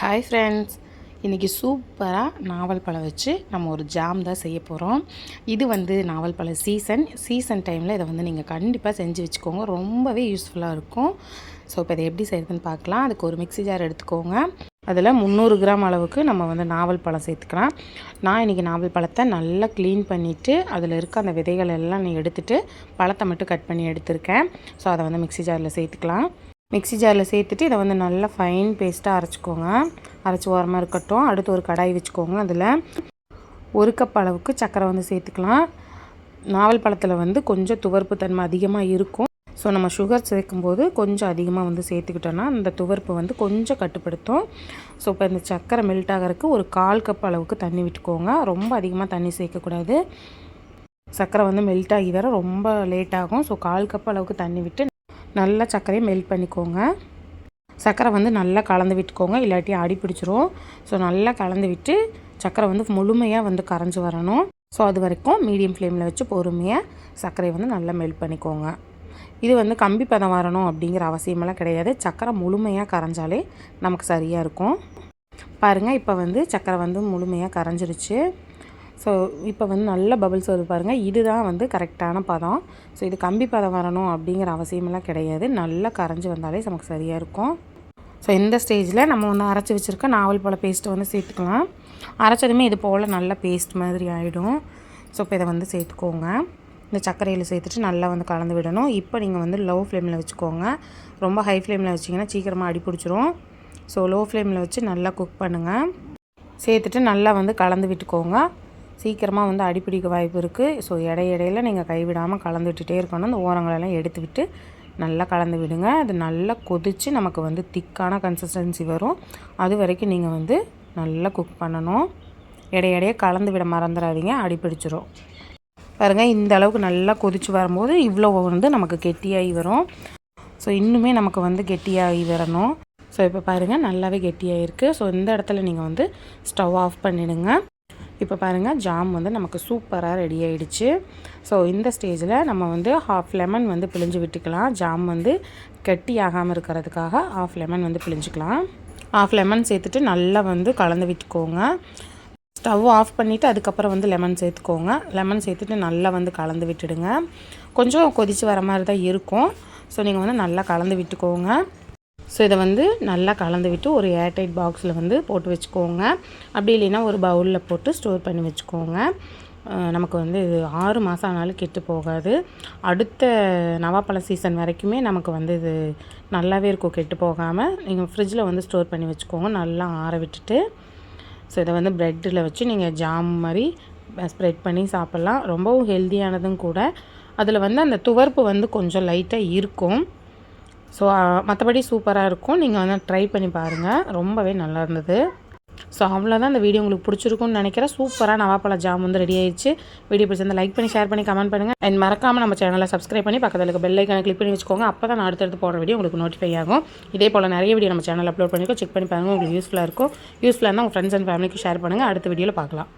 Hi friends இன்றைக்கி சூப்பராக நாவல் பழம் வச்சு நம்ம ஒரு ஜாம் தான் செய்ய போகிறோம் இது வந்து நாவல் பழ சீசன் சீசன் டைமில் இதை வந்து நீங்கள் கண்டிப்பாக செஞ்சு வச்சுக்கோங்க. ரொம்பவே யூஸ்ஃபுல்லாக இருக்கும். ஸோ இப்போ இதை எப்படி செய்யுதுன்னு பார்க்கலாம். அதுக்கு ஒரு மிக்ஸி ஜார் எடுத்துக்கோங்க. அதில் முந்நூறு கிராம் அளவுக்கு நம்ம வந்து நாவல் பழம் சேர்த்துக்கலாம். நான் இன்றைக்கி நாவல் பழத்தை நல்லா க்ளீன் பண்ணிவிட்டு அதில் இருக்க அந்த விதைகள் எல்லாம் நீ எடுத்துகிட்டு பழத்தை மட்டும் கட் பண்ணி எடுத்திருக்கேன். ஸோ அதை வந்து மிக்ஸி ஜாரில் சேர்த்துக்கலாம். மிக்ஸி ஜாரில் சேர்த்துட்டு இதை வந்து நல்லா ஃபைன் பேஸ்ட்டாக அரைச்சிக்கோங்க. அரைச்சி ஓரமாக இருக்கட்டும். அடுத்து ஒரு கடாய் வச்சுக்கோங்க அதில். ஒரு கப் அளவுக்கு சர்க்கரை வந்து சேர்த்துக்கலாம். நாவல் பழத்தில் வந்து கொஞ்சம் துவர்ப்பு தன்மை அதிகமாக இருக்கும். ஸோ நம்ம சுகர் சேர்க்கும்போது கொஞ்சம் அதிகமாக வந்து சேர்த்துக்கிட்டோன்னா அந்த துவர்ப்பு வந்து கொஞ்சம் கட்டுப்படுத்தும். ஸோ இப்போ இந்த சர்க்கரை மெல்ட் ஆகிறதுக்கு ஒரு கால் கப் அளவுக்கு தண்ணி விட்டுக்கோங்க. ரொம்ப அதிகமாக தண்ணி சேர்க்கக்கூடாது. சர்க்கரை வந்து மெல்ட் ஆகி வர ரொம்ப லேட் ஆகும். ஸோ கால் கப் அளவுக்கு தண்ணி விட்டு நல்லா சர்க்கரையை மெல்ட் பண்ணிக்கோங்க. சர்க்கரை வந்து நல்லா கலந்து விட்டுக்கோங்க. இல்லாட்டி அடி பிடிச்சிரும். ஸோ நல்லா கலந்து விட்டு சர்க்கரை வந்து முழுமையாக வந்து கரைஞ்சி வரணும். ஸோ அது வரைக்கும் மீடியம் ஃப்ளேமில் வச்சு பொறுமையாக சர்க்கரையை வந்து நல்லா மெல்ட் பண்ணிக்கோங்க. இது வந்து கம்பி பதம் வரணும் அப்படிங்கிற அவசியமெல்லாம் கிடையாது. சர்க்கரை முழுமையாக கரைஞ்சாலே நமக்கு சரியாக இருக்கும். பாருங்கள் இப்போ வந்து சர்க்கரை வந்து முழுமையாக கரைஞ்சிருச்சு. ஸோ இப்போ வந்து நல்ல பபிள்ஸ் வருது பாருங்கள் இதுதான் வந்து கரெக்டான பதம். ஸோ இது கம்பி பதம் வரணும் அப்படிங்கிற அவசியமெல்லாம் கிடையாது. நல்லா கரைஞ்சி வந்தாலே நமக்கு சரியாக இருக்கும். ஸோ இந்த ஸ்டேஜில் நம்ம வந்து அரைச்சி வச்சுருக்க நாவல் பழ பேஸ்ட்டு வந்து சேர்த்துக்கலாம். அரைச்சதுமே இது போல் நல்ல பேஸ்ட் மாதிரி ஆகிடும் ஸோ இப்போ இதை வந்து சேர்த்துக்கோங்க. இந்த சர்க்கரையில் சேர்த்துட்டு நல்லா வந்து கலந்து விடணும். இப்போ நீங்கள் வந்து லோ ஃப்ளேமில் வச்சுக்கோங்க. ரொம்ப ஹை ஃப்ளேமில் வச்சிங்கன்னா சீக்கிரமாக அடி பிடிச்சிரும். ஸோ லோ ஃப்ளேமில் வச்சு நல்லா குக் பண்ணுங்கள் சேர்த்துட்டு நல்லா வந்து கலந்து விட்டுக்கோங்க. சீக்கிரமாக வந்து அடிப்பிடிக்க வாய்ப்பு இருக்குது ஸோ இடையிடையில் நீங்கள் கைவிடாமல் கலந்து விட்டுட்டே இருக்கணும். இந்த ஓரங்களெல்லாம் எடுத்து விட்டு நல்லா கலந்து விடுங்க. அது நல்லா கொதித்து நமக்கு வந்து திக்கான கன்சிஸ்டன்சி வரும். அது வரைக்கும் நீங்கள் வந்து நல்லா குக் பண்ணணும். இடையிடையே கலந்து விட மறந்துடாதீங்க. அடிப்பிடிச்சிரும் பாருங்கள் இந்த அளவுக்கு நல்லா கொதித்து வரும்போது இவ்வளோ வந்து நமக்கு கெட்டியாகி வரும். ஸோ இன்னுமே நமக்கு வந்து கெட்டியாகி வரணும். ஸோ இப்போ பாருங்கள் நல்லாவே கெட்டியாகிருக்கு ஸோ இந்த இடத்துல நீங்கள் வந்து ஸ்டவ் ஆஃப் பண்ணிவிடுங்க இப்போ பாருங்கள் ஜாம் வந்து நமக்கு சூப்பராக ரெடி ஆகிடுச்சு ஸோ இந்த ஸ்டேஜில் நம்ம வந்து ஹாஃப் லெமன் வந்து பிழிஞ்சு விட்டுக்கலாம். ஜாம் வந்து கெட்டி ஆகாமல் இருக்கிறதுக்காக ஹாஃப் லெமன் வந்து பிழிஞ்சிக்கலாம். ஹாஃப் லெமன் சேர்த்துட்டு நல்லா வந்து கலந்து விட்டுக்கோங்க. ஸ்டவ் ஆஃப் பண்ணிவிட்டு அதுக்கப்புறம் வந்து லெமன் சேர்த்துக்கோங்க. லெமன் சேர்த்துட்டு நல்லா வந்து கலந்து விட்டுடுங்க. கொஞ்சம் கொதித்து வர மாதிரி தான் இருக்கும். ஸோ நீங்கள் வந்து நல்லா கலந்து விட்டுக்கோங்க. ஸோ இதை வந்து நல்லா கலந்து விட்டு ஒரு ஏர்டைட் பாக்ஸில் வந்து போட்டு வச்சுக்கோங்க. அப்படி இல்லைன்னா ஒரு பவுலில் போட்டு ஸ்டோர் பண்ணி வச்சுக்கோங்க. நமக்கு வந்து இது ஆறு மாதம் ஆனாலும் கெட்டு போகாது. அடுத்த நவாப்பழ சீசன் வரைக்குமே நமக்கு வந்து இது நல்லாவே இருக்கும் கெட்டு போகாமல் நீங்கள் ஃப்ரிட்ஜில் வந்து ஸ்டோர் பண்ணி வச்சுக்கோங்க நல்லா ஆற விட்டுட்டு. ஸோ இதை வந்து ப்ரெட்டில் வச்சு நீங்கள் ஜாம் மாதிரி ஸ்ப்ரெட் பண்ணி சாப்பிட்லாம். ரொம்பவும் ஹெல்த்தியானதும் கூட. அதில் வந்து அந்த துவர்ப்பு வந்து கொஞ்சம் லைட்டாக இருக்கும். ஸோ மற்றபடி சூப்பராக இருக்கும். நீங்கள் வந்து ட்ரை பண்ணி பாருங்கள் ரொம்பவே நல்லா இருந்தது. ஸோ அவ்வளோதான் இந்த வீடியோ உங்களுக்கு பிடிச்சிருக்கும்னு நினைக்கிறேன். சூப்பராக நவாப்பழ ஜாம் வந்து ரெடி ஆயிடுச்சு. வீடியோ பிடிச்சிருந்தா லைக் பண்ணி ஷேர் பண்ணி கமெண்ட் பண்ணுங்கள் அண்ட் மறக்காமல் நம்ம சேனலை சப்ஸ்கிரைப் பண்ணி பக்கத்தில் இருக்க பெல் ஐக்கான கிளிக் பண்ணி வச்சுக்கோங்க. அப்போ தான் நான் அடுத்தடுத்து போகிற வீடியோ உங்களுக்கு நோட்டிஃபை ஆகும். இதே போல் நிறைய வீடியோ நம்ம சேனல் அப்லோட் பண்ணிக்கோ செக் பண்ணி பாருங்கள் உங்களுக்கு யூஸ்ஃபுல்லாக இருக்கும். யூஸ்ஃபுல்லாக இருந்தால் உங்கள் ஃப்ரெண்ட்ஸ் அண்ட் ஃபேமிலிக்கு ஷேர் பண்ணுங்கள் அடுத்த வீடியோவில் பார்க்கலாம்.